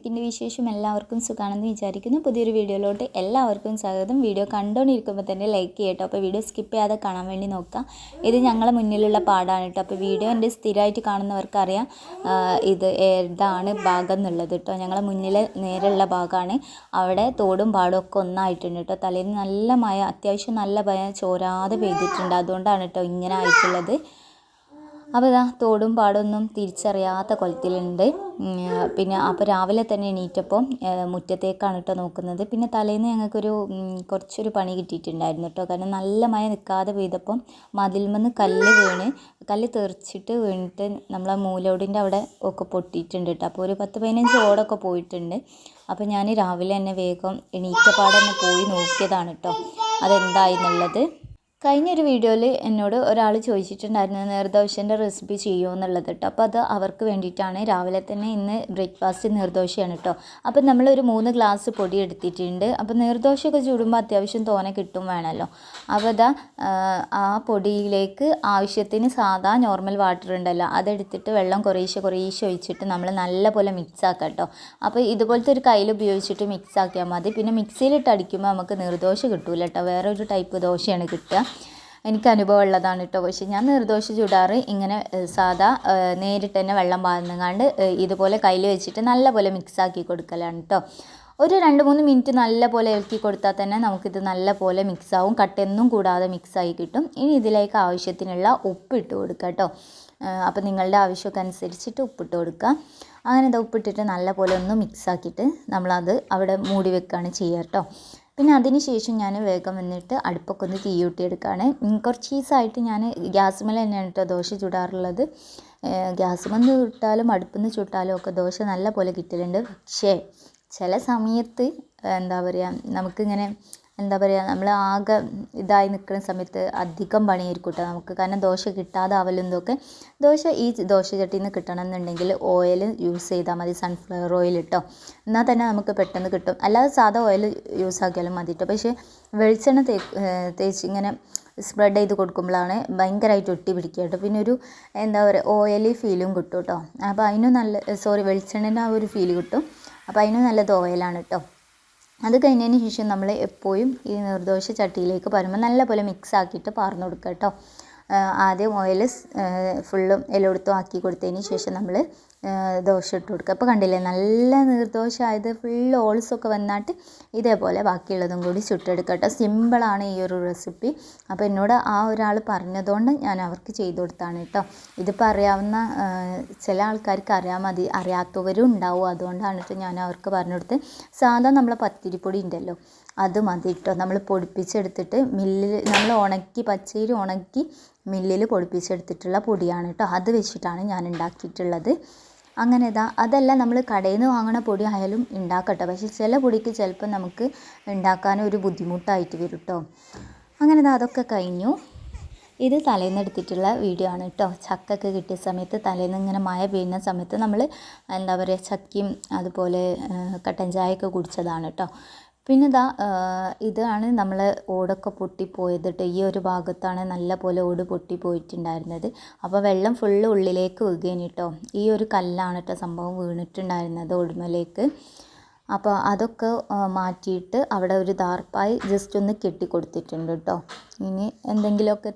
അലൈക്കും വിശേഷം എല്ലാവർക്കും സുഖമാണെന്ന് വിചാരിക്കുന്നു. പുതിയൊരു വീഡിയോയിലോട്ട് എല്ലാവർക്കും സ്വാഗതം. വീഡിയോ കണ്ടുകൊണ്ടിരിക്കുമ്പോൾ തന്നെ ലൈക്ക് ചെയ്യട്ടോ. അപ്പോൾ വീഡിയോ സ്കിപ്പ് ചെയ്യാതെ കാണാൻ വേണ്ടി നോക്കാം. ഇത് ഞങ്ങളെ മുന്നിലുള്ള പാടാണ് കേട്ടോ. അപ്പോൾ വീഡിയോ എന്റെ സ്ഥിരമായിട്ട് കാണുന്നവർക്കറിയാം ഇത് ഏതാണ് ഭാഗം എന്നുള്ളത് കേട്ടോ. ഞങ്ങളെ മുന്നിലെ നേരെയുള്ള ഭാഗമാണ്. അവിടെ തോടും പാടും ഒക്കെ ഒന്നായിട്ടുണ്ട് കേട്ടോ. തലേന്ന് നല്ല മഴ അത്യാവശ്യം നല്ല മഴ ചോരാതെ പെയ്തിട്ടുണ്ട്. അതുകൊണ്ടാണ് കേട്ടോ ഇങ്ങനെ ആയിട്ടുള്ളത്. അപ്പോൾ ഇതാ തോടും പാടൊന്നും തിരിച്ചറിയാത്ത കൊലത്തിലുണ്ട്. പിന്നെ അപ്പോൾ രാവിലെ തന്നെ എണീറ്റപ്പോൾ ഏഹ്, മുറ്റത്തേക്കാണ് കേട്ടോ നോക്കുന്നത്. പിന്നെ തലേന്ന് ഞങ്ങൾക്കൊരു കുറച്ചൊരു പണി കിട്ടിയിട്ടുണ്ടായിരുന്നു കേട്ടോ കാരണം നല്ല മഴ നിൽക്കാതെ പെയ്തപ്പം മതിൽമെന്ന് കല്ല് വീണ് കല്ല് തെറിച്ചിട്ട് വീണിട്ട് നമ്മളെ മൂലോടിന്റെ അവിടെ ഒക്കെ പൊട്ടിയിട്ടുണ്ട് കേട്ടോ അപ്പോൾ ഒരു പത്ത് പതിനഞ്ച് ഓടൊക്കെ പോയിട്ടുണ്ട്. അപ്പോൾ ഞാൻ രാവിലെ തന്നെ വേഗം എണീറ്റപ്പാടെ തന്നെ പോയി നോക്കിയതാണ് കേട്ടോ അതെന്തായി എന്നുള്ളത്. കഴിഞ്ഞൊരു വീഡിയോയിൽ എന്നോട് ഒരാൾ ചോദിച്ചിട്ടുണ്ടായിരുന്നു നീർദോശന്റെ റെസിപ്പി ചെയ്യുമോ എന്നുള്ളത് കേട്ടോ അപ്പോൾ അത് അവർക്ക് വേണ്ടിയിട്ടാണ്. രാവിലെ തന്നെ ഇന്ന് ബ്രേക്ക്ഫാസ്റ്റ് നീർദോശയാണ് കേട്ടോ അപ്പോൾ നമ്മളൊരു മൂന്ന് ഗ്ലാസ് പൊടി എടുത്തിട്ടുണ്ട്. അപ്പോൾ നീർദോശയൊക്കെ ചൂടുമ്പോൾ അത്യാവശ്യം തോനെ കിട്ടും വേണമല്ലോ അപ്പോൾ അതാ ആ പൊടിയിലേക്ക് ആവശ്യത്തിന് സാധാ നോർമൽ വാട്ടർ ഉണ്ടല്ലോ അതെടുത്തിട്ട് വെള്ളം കുറേശ്ശെ കുറേശ്ശെ ഒഴിച്ചിട്ട് നമ്മൾ നല്ലപോലെ മിക്സ് ആക്കാം കേട്ടോ അപ്പോൾ ഇതുപോലത്തെ ഒരു കയ്യിൽ ഉപയോഗിച്ചിട്ട് മിക്സ് ആക്കിയാൽ മതി. പിന്നെ മിക്സിയിലിട്ട് അടിക്കുമ്പോൾ നമുക്ക് നീർദോശ കിട്ടൂല കേട്ടോ വേറൊരു ടൈപ്പ് ദോശയാണ് കിട്ടുക. എനിക്ക് അനുഭവം ഉള്ളതാണ് കേട്ടോ. പക്ഷേ ഞാൻ നീർദോശ ചൂടാറ് ഇങ്ങനെ സാധാ നേരിട്ട് തന്നെ വെള്ളം പാർന്നുകാണ്ട് ഇതുപോലെ കയ്യിൽ വെച്ചിട്ട് നല്ലപോലെ മിക്സ് ആക്കി കൊടുക്കലാണ് കേട്ടോ. ഒരു രണ്ട് മൂന്ന് മിനിറ്റ് നല്ല ഇളക്കി കൊടുത്താൽ തന്നെ നമുക്കിത് നല്ല പോലെ മിക്സ് ആവും. കട്ടയൊന്നും കൂടാതെ മിക്സായി കിട്ടും. ഇനി ഇതിലേക്ക് ആവശ്യത്തിനുള്ള ഉപ്പ് ഇട്ട് കൊടുക്കുക കേട്ടോ. അപ്പോൾ നിങ്ങളുടെ ആവശ്യമൊക്കെ അനുസരിച്ചിട്ട് ഉപ്പിട്ട് കൊടുക്കുക അങ്ങനെ ഇത് ഉപ്പിട്ടിട്ട് നല്ല പോലെ ഒന്ന് മിക്സാക്കിയിട്ട് നമ്മളത് അവിടെ മൂടി വെക്കുകയാണ് ചെയ്യുക കേട്ടോ. പിന്നെ അതിന് ശേഷം ഞാൻ വേഗം വന്നിട്ട് അടുപ്പൊക്കെ ഒന്ന് തീ കൂട്ടിയെടുക്കുകയാണ് കുറച്ച് ദിവസമായിട്ട് ഞാൻ ഗ്യാസ് മേലെ തന്നെയാണ് കേട്ടോ ദോശ ചുടാറുള്ളത്. ഗ്യാസ് വന്ന് ചുട്ടാലും അടുപ്പിൽ നിന്ന് ചുട്ടാലും ഒക്കെ ദോശ നല്ല പോലെ കിട്ടലുണ്ട്. പക്ഷേ ചില സമയത്ത് എന്താ പറയുക നമുക്കിങ്ങനെ എന്താ പറയുക നമ്മൾ ആകെ ഇതായി നിൽക്കുന്ന സമയത്ത് അധികം പണിയായിരിക്കും കേട്ടോ നമുക്ക്. കാരണം ദോശ കിട്ടാതെ ആവലും ഇതൊക്കെ. ദോശ ഈ ദോശ ചട്ടിയിൽ നിന്ന് കിട്ടണം എന്നുണ്ടെങ്കിൽ ഓയിൽ യൂസ് ചെയ്താൽ മതി സൺഫ്ലവർ ഓയിൽ കേട്ടോ എന്നാൽ തന്നെ നമുക്ക് പെട്ടെന്ന് കിട്ടും. അല്ലാതെ സാധാ ഓയിൽ യൂസ് ആക്കിയാലും മതി കേട്ടോ പക്ഷേ വെളിച്ചെണ്ണ തേച്ച് ഇങ്ങനെ സ്പ്രെഡ് ചെയ്ത് കൊടുക്കുമ്പോഴാണ് ഭയങ്കരമായിട്ട് ഒട്ടി പിടിക്കുക കേട്ടോ പിന്നെ ഒരു എന്താ പറയുക ഓയിലി ഫീലും കിട്ടും കേട്ടോ അപ്പോൾ അതിനും നല്ല സോറി വെളിച്ചെണ്ണേന്റെ ആ ഒരു ഫീൽ കിട്ടും. അപ്പോൾ അതിനും നല്ലത് ഓയിലാണ് കേട്ടോ അത് കഴിഞ്ഞതിന് ശേഷം നമ്മൾ എപ്പോഴും ഈ നിർദോഷ ചട്ടിയിലേക്ക് പരുമ്പോൾ നല്ലപോലെ മിക്സ് ആക്കിയിട്ട് പറഞ്ഞു കൊടുക്കുക കേട്ടോ. ആദ്യം ഓയിൽ ഫുള്ളും എല്ലായിടത്തും ആക്കി കൊടുത്തതിന് ശേഷം നമ്മൾ ദോശ ഇട്ട് കൊടുക്കുക അപ്പോൾ കണ്ടില്ലേ നല്ല നീർദോശ ആയത് ഫുൾ ഓൾസൊക്കെ വന്നിട്ട് ഇതേപോലെ ബാക്കിയുള്ളതും കൂടി ചുട്ടെടുക്കുക കേട്ടോ. സിമ്പിളാണ് ഈ ഒരു റെസിപ്പി അപ്പോൾ എന്നോട് ആ ഒരാൾ പറഞ്ഞതുകൊണ്ട് ഞാൻ അവർക്ക് ചെയ്തു കൊടുത്താണ് കേട്ടോ. ഇതിപ്പോൾ അറിയാവുന്ന ചില ആൾക്കാർക്ക് അറിയാൻ മതി അറിയാത്തവരും ഉണ്ടാവും. അതുകൊണ്ടാണ് കേട്ടോ ഞാൻ അവർക്ക് പറഞ്ഞു കൊടുത്ത് സാധാ നമ്മളെ പത്തിരിപ്പൊടി ഉണ്ടല്ലോ അത് മതി കേട്ടോ. നമ്മൾ പൊടിപ്പിച്ചെടുത്തിട്ട് മില്ലിൽ നമ്മൾ ഉണക്കി പച്ചയിൽ ഉണക്കി മില്ലിൽ പൊടിപ്പിച്ചെടുത്തിട്ടുള്ള പൊടിയാണ് കേട്ടോ. അത് വെച്ചിട്ടാണ് ഞാൻ ഉണ്ടാക്കിയിട്ടുള്ളത്. അങ്ങനെ ഇതാ അതല്ല നമ്മൾ കടയിൽ നിന്ന് വാങ്ങണ പൊടി ആയാലും ഉണ്ടാക്കട്ടെ പക്ഷേ ചില പൊടിക്ക് ചിലപ്പോൾ നമുക്ക് ഉണ്ടാക്കാൻ ഒരു ബുദ്ധിമുട്ടായിട്ട് വരും കേട്ടോ അങ്ങനെ ഇതാ അതൊക്കെ കഴിഞ്ഞു. ഇത് തലേന്ന് എടുത്തിട്ടുള്ള വീഡിയോ ആണ് കേട്ടോ ചക്കൊക്കെ കിട്ടിയ സമയത്ത് തലേന്ന് ഇങ്ങനെ മഴ പെയ്യുന്ന സമയത്ത് നമ്മൾ എന്താ പറയുക ചക്കയും അതുപോലെ കട്ടൻ കട്ടൻ ചായയൊക്കെ കുടിച്ചതാണ് കേട്ടോ പിന്നെ ഇതാ ഇതാണ് നമ്മൾ ഓടൊക്കെ പൊട്ടിപ്പോയത്. കേട്ടോ ഈ ഒരു ഭാഗത്താണ് നല്ല പോലെ ഓട് പൊട്ടിപ്പോയിട്ടുണ്ടായിരുന്നത്. അപ്പോൾ വെള്ളം ഫുള്ള് ഉള്ളിലേക്ക് വീഴുകയാണ് കേട്ടോ ഈ ഒരു കല്ലാണ് കേട്ടോ സംഭവം വീണിട്ടുണ്ടായിരുന്നത് ഓടുമലേക്ക്. അപ്പോൾ അതൊക്കെ മാറ്റിയിട്ട് അവിടെ ഒരു ദാർപ്പായി ജസ്റ്റ് ഒന്ന് കെട്ടി കൊടുത്തിട്ടുണ്ട് കേട്ടോ ഇനി എന്തെങ്കിലുമൊക്കെ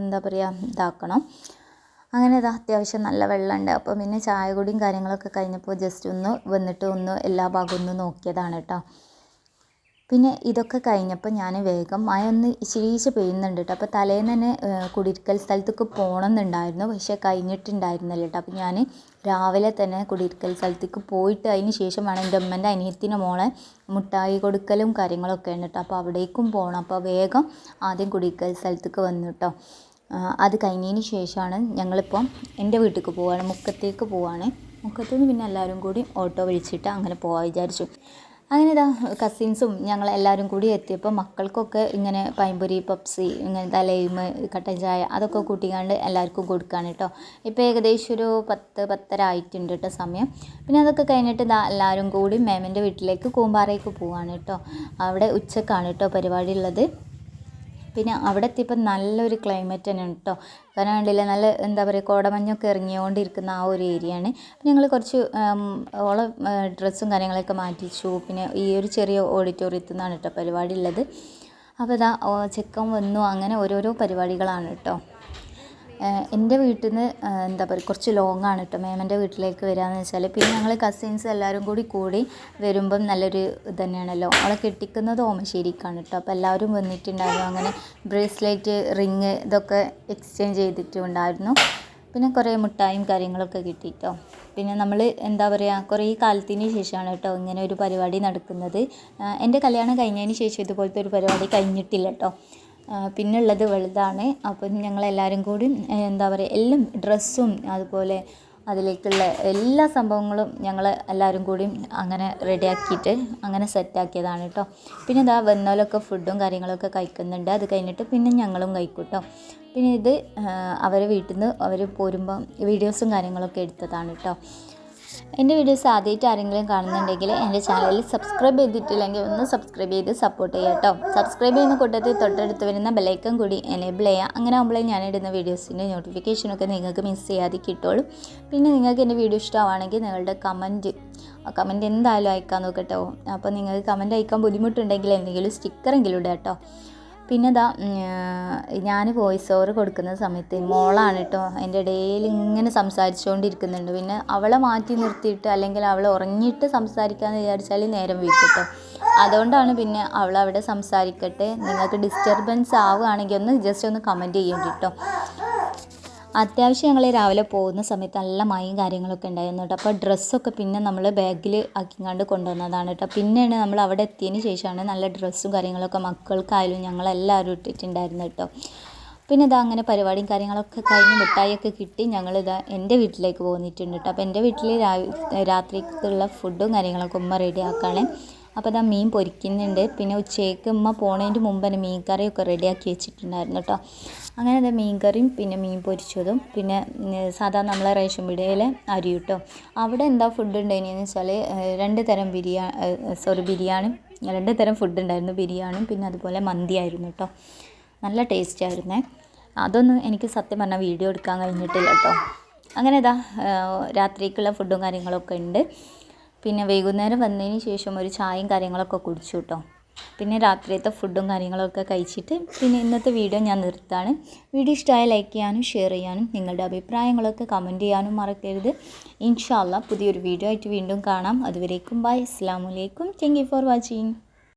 എന്താ പറയുക ഇതാക്കണം. അങ്ങനെ ഇതാ അത്യാവശ്യം നല്ല വെള്ളമുണ്ട്. അപ്പോൾ പിന്നെ ചായ കുടിയും കാര്യങ്ങളൊക്കെ കഴിഞ്ഞപ്പോൾ ജസ്റ്റ് ഒന്ന് വന്നിട്ട് ഒന്ന് എല്ലാ ഭാഗവും ഒന്ന് നോക്കിയതാണ് കേട്ടോ പിന്നെ ഇതൊക്കെ കഴിഞ്ഞപ്പോൾ ഞാൻ വേഗം മഴ ഒന്ന് ഇച്ചിരീച്ച് പെയ്യുന്നുണ്ട് കേട്ടോ അപ്പോൾ തലേന്ന് തന്നെ കുടിയിരിക്കൽ സ്ഥലത്തേക്ക് പോകണമെന്നുണ്ടായിരുന്നു പക്ഷേ കഴിഞ്ഞിട്ടുണ്ടായിരുന്നില്ല കേട്ടോ അപ്പോൾ ഞാൻ രാവിലെ തന്നെ കുടിയിരിക്കൽ സ്ഥലത്തേക്ക് പോയിട്ട് അതിന് ശേഷം വേണം എന്റെ അമ്മേന്റെ അനിയത്തിന്റെ മോളെ മുട്ടായി കൊടുക്കലും കാര്യങ്ങളൊക്കെ ഉണ്ട് കേട്ടോ അപ്പോൾ അവിടേക്കും പോകണം അപ്പോൾ വേഗം ആദ്യം കുടിയിരിക്കൽ സ്ഥലത്തേക്ക് വന്നു കേട്ടോ അത് കഴിഞ്ഞതിന് ശേഷമാണ് ഞങ്ങളിപ്പം എന്റെ വീട്ടിലേക്ക് പോവുകയാണ് മുക്കത്തേക്ക് പോവുകയാണ് മുക്കത്തുനിന്ന് പിന്നെ എല്ലാവരും കൂടി ഓട്ടോ വിളിച്ചിട്ട് അങ്ങനെ പോകാൻ വിചാരിച്ചു. അങ്ങനെ ഇതാ കസിൻസും ഞങ്ങൾ എല്ലാവരും കൂടി എത്തിയപ്പോൾ മക്കൾക്കൊക്കെ ഇങ്ങനെ പൈമ്പൊരി പപ്സി ഇങ്ങനത്തെ ലൈമ് കട്ടൻ ചായ അതൊക്കെ കൂട്ടിക്കാണ്ട് എല്ലാവർക്കും കൊടുക്കുകയാണ് കേട്ടോ ഇപ്പോൾ ഏകദേശം ഒരു പത്ത് പത്തര ആയിട്ടുണ്ട് കേട്ടോ സമയം. പിന്നെ അതൊക്കെ കഴിഞ്ഞിട്ട് ഇതാ എല്ലാവരും കൂടി മേമന്റെ വീട്ടിലേക്ക് കൂമ്പാറയ്ക്ക് പോവാണ് കേട്ടോ അവിടെ ഉച്ചക്കാണ് കേട്ടോ പരിപാടി ഉള്ളത്. പിന്നെ അവിടെ എത്തിയപ്പോൾ നല്ലൊരു ക്ലൈമറ്റ് തന്നെയാണ് കേട്ടോ കാരണം കണ്ടില്ലേ നല്ല എന്താ പറയുക കോടമഞ്ഞൊക്കെ ഇറങ്ങിയോണ്ടിരിക്കുന്ന ആ ഒരു ഏരിയയാണ് പിന്നെ ഞങ്ങൾ കുറച്ച് ഓളെ ഡ്രസ്സും കാര്യങ്ങളൊക്കെ മാറ്റിച്ചു പിന്നെ ഈ ഒരു ചെറിയ ഓഡിറ്റോറിയത്തിൽ നിന്നാണ് കേട്ടോ പരിപാടി ഉള്ളത്. അപ്പോൾ ഇതാ ചെക്കൻ വന്നു. അങ്ങനെ ഓരോരോ പരിപാടികളാണ് കേട്ടോ എന്റെ വീട്ടിൽ നിന്ന് എന്താ പറയുക കുറച്ച് ലോങ്ങ് ആണ് കേട്ടോ മേമന്റെ വീട്ടിലേക്ക് വരികയെന്ന് വെച്ചാൽ പിന്നെ ഞങ്ങൾ കസിൻസ് എല്ലാവരും കൂടി കൂടി വരുമ്പം നല്ലൊരു ഇത് തന്നെയാണല്ലോ. അവളെ കെട്ടിക്കുന്നത് ഓമശ്ശേരിക്കാണ് കേട്ടോ അപ്പോൾ എല്ലാവരും വന്നിട്ടുണ്ടായിരുന്നു. അങ്ങനെ ബ്രേസ്ലെറ്റ് റിങ് ഇതൊക്കെ എക്സ്ചേഞ്ച് ചെയ്തിട്ടുണ്ടായിരുന്നു. പിന്നെ കുറേ മിഠായും കാര്യങ്ങളൊക്കെ കിട്ടി കേട്ടോ പിന്നെ നമ്മൾ എന്താ പറയുക കുറേ കാലത്തിന് ശേഷമാണ് കേട്ടോ ഇങ്ങനെ ഒരു പരിപാടി നടക്കുന്നത്. എന്റെ കല്യാണം കഴിഞ്ഞതിന് ശേഷം ഇതുപോലത്തെ ഒരു പരിപാടി കഴിഞ്ഞിട്ടില്ല കേട്ടോ ആ, പിന്നെ ഉള്ളത് വലുതാണ്. അപ്പം ഞങ്ങളെല്ലാവരും കൂടി എന്താ പറയുക എല്ലാം ഡ്രസ്സും അതുപോലെ അതിലേക്കുള്ള എല്ലാ സംഭവങ്ങളും ഞങ്ങൾ എല്ലാവരും കൂടി അങ്ങനെ റെഡിയാക്കിയിട്ട് അങ്ങനെ സെറ്റാക്കിയതാണ് കേട്ടോ പിന്നെ ഇതാ വന്നോലൊക്കെ ഫുഡും കാര്യങ്ങളൊക്കെ കഴിക്കുന്നുണ്ട്. അത് കഴിഞ്ഞിട്ട് പിന്നെ ഞങ്ങളും കഴിക്കും കേട്ടോ പിന്നെ ഇത് അവരെ വീട്ടിൽ നിന്ന് അവർ പോരുമ്പം വീഡിയോസും കാര്യങ്ങളൊക്കെ എടുത്തതാണ് കേട്ടോ എന്റെ വീഡിയോസ് ആദ്യമായിട്ട് ആരെങ്കിലും കാണുന്നുണ്ടെങ്കിൽ എന്റെ ചാനൽ സബ്സ്ക്രൈബ് ചെയ്തിട്ടില്ലെങ്കിൽ ഒന്ന് സബ്സ്ക്രൈബ് ചെയ്ത് സപ്പോർട്ട് ചെയ്യുക കേട്ടോ. സബ്സ്ക്രൈബ് ചെയ്യുന്ന കൂട്ടത്തിൽ തൊട്ടടുത്ത് വരുന്ന ബെലൈക്കൻ കൂടി എനേബിൾ ചെയ്യുക. അങ്ങനെ ആകുമ്പോഴേ ഞാനിടുന്ന വീഡിയോസിന്റെ നോട്ടിഫിക്കേഷനൊക്കെ നിങ്ങൾക്ക് മിസ് ചെയ്യാതെ കിട്ടുള്ളൂ. പിന്നെ നിങ്ങൾക്ക് എന്റെ വീഡിയോ ഇഷ്ടമാണെങ്കിൽ നിങ്ങളുടെ കമന്റ് കമന്റ് എന്തായാലും അയക്കാൻ നോക്കട്ടോ അപ്പോൾ നിങ്ങൾക്ക് കമന്റ് അയക്കാൻ ബുദ്ധിമുട്ടുണ്ടെങ്കിൽ എന്തെങ്കിലും സ്റ്റിക്കറെങ്കിലും ഇടുക കേട്ടോ. പിന്നെ ഇതാ ഞാൻ വോയിസ് ഓവർ കൊടുക്കുന്ന സമയത്ത് മോളാണ് കേട്ടോ എന്റെ ഇടയിൽ ഇങ്ങനെ സംസാരിച്ചുകൊണ്ടിരിക്കുന്നുണ്ട് പിന്നെ അവളെ മാറ്റി നിർത്തിയിട്ട് അല്ലെങ്കിൽ അവളെ ഉറങ്ങിയിട്ട് സംസാരിക്കാമെന്ന് വിചാരിച്ചാൽ നേരം വീക്കും അതുകൊണ്ടാണ് പിന്നെ അവൾ അവിടെ സംസാരിക്കട്ടെ. നിങ്ങൾക്ക് ഡിസ്റ്റർബൻസ് ആവുകയാണെങ്കിൽ ഒന്ന് ജസ്റ്റ് ഒന്ന് കമന്റ് ചെയ്യേണ്ടി കേട്ടോ അത്യാവശ്യം ഞങ്ങൾ രാവിലെ പോകുന്ന സമയത്ത് നല്ല മഴയും കാര്യങ്ങളൊക്കെ ഉണ്ടായിരുന്നു കേട്ടോ. അപ്പോൾ ഡ്രസ്സൊക്കെ പിന്നെ നമ്മൾ ബാഗിൽ ആക്കിങ്ങാണ്ട് കൊണ്ടുവന്നതാണ് കേട്ടോ. പിന്നെയാണ് നമ്മൾ അവിടെ എത്തിയതിന് ശേഷമാണ് നല്ല ഡ്രസ്സും കാര്യങ്ങളൊക്കെ മക്കൾക്കായാലും ഞങ്ങളെല്ലാവരും ഇട്ടിട്ടുണ്ടായിരുന്നു കേട്ടോ. പിന്നെ ഇതാ അങ്ങനെ പരിപാടിയും കാര്യങ്ങളൊക്കെ കഴിഞ്ഞ് മിഠായിയൊക്കെ കിട്ടി ഞങ്ങളിതാ എന്റെ വീട്ടിലേക്ക് പോന്നിട്ടുണ്ട് കേട്ടോ. അപ്പോൾ എന്റെ വീട്ടിൽ രാത്രിക്കുള്ള ഫുഡും കാര്യങ്ങളൊക്കെ ഉമ്മ റെഡി ആക്കുകയാണ് അപ്പോൾ ഇതാ മീൻ പൊരിക്കുന്നുണ്ട്. പിന്നെ ഉച്ചയ്ക്ക് ഉമ്മ പോണതിന്റെ മുമ്പ് തന്നെ മീൻ കറിയൊക്കെ റെഡിയാക്കി വെച്ചിട്ടുണ്ടായിരുന്നു കേട്ടോ. അങ്ങനെ അത് മീൻ കറിയും പിന്നെ മീൻ പൊരിച്ചതും പിന്നെ സാധാരണ നമ്മളെ റേഷൻ പീടികയിലെ അരി കേട്ടോ. അവിടെ എന്താ ഫുഡ് ഉണ്ടായിരുന്നതെന്ന് വെച്ചാൽ രണ്ട് തരം ബിരിയാണി സോറി ബിരിയാണി രണ്ട് തരം ഫുഡ് ഉണ്ടായിരുന്നു ബിരിയാണിയും പിന്നെ അതുപോലെ മന്തി ആയിരുന്നു കേട്ടോ. നല്ല ടേസ്റ്റ് ആയിരുന്നേ. അതൊന്നും എനിക്ക് സത്യം പറഞ്ഞാൽ വീഡിയോ എടുക്കാൻ കഴിഞ്ഞിട്ടില്ല കേട്ടോ. അങ്ങനെ ഇതാ രാത്രിക്കുള്ള ഫുഡും കാര്യങ്ങളൊക്കെ ഉണ്ട് പിന്നെ വൈകുന്നേരം വന്നതിന് ശേഷം ഒരു ചായയും കാര്യങ്ങളൊക്കെ കുടിച്ചു കേട്ടോ പിന്നെ രാത്രിയത്തെ ഫുഡും കാര്യങ്ങളൊക്കെ കഴിച്ചിട്ട് പിന്നെ ഇന്നത്തെ വീഡിയോ ഞാൻ നിർത്താണ്. വീഡിയോ ഇഷ്ടമായ ലൈക്ക് ചെയ്യാനും ഷെയർ ചെയ്യാനും നിങ്ങളുടെ അഭിപ്രായങ്ങളൊക്കെ കമന്റ് ചെയ്യാനും മറക്കരുത്. ഇൻഷാല്ല പുതിയൊരു വീഡിയോ ആയിട്ട് വീണ്ടും കാണാം. അതുവരേക്കും ബൈ അസ്സാമലൈക്കും താങ്ക് യു ഫോർ വാച്ചിങ്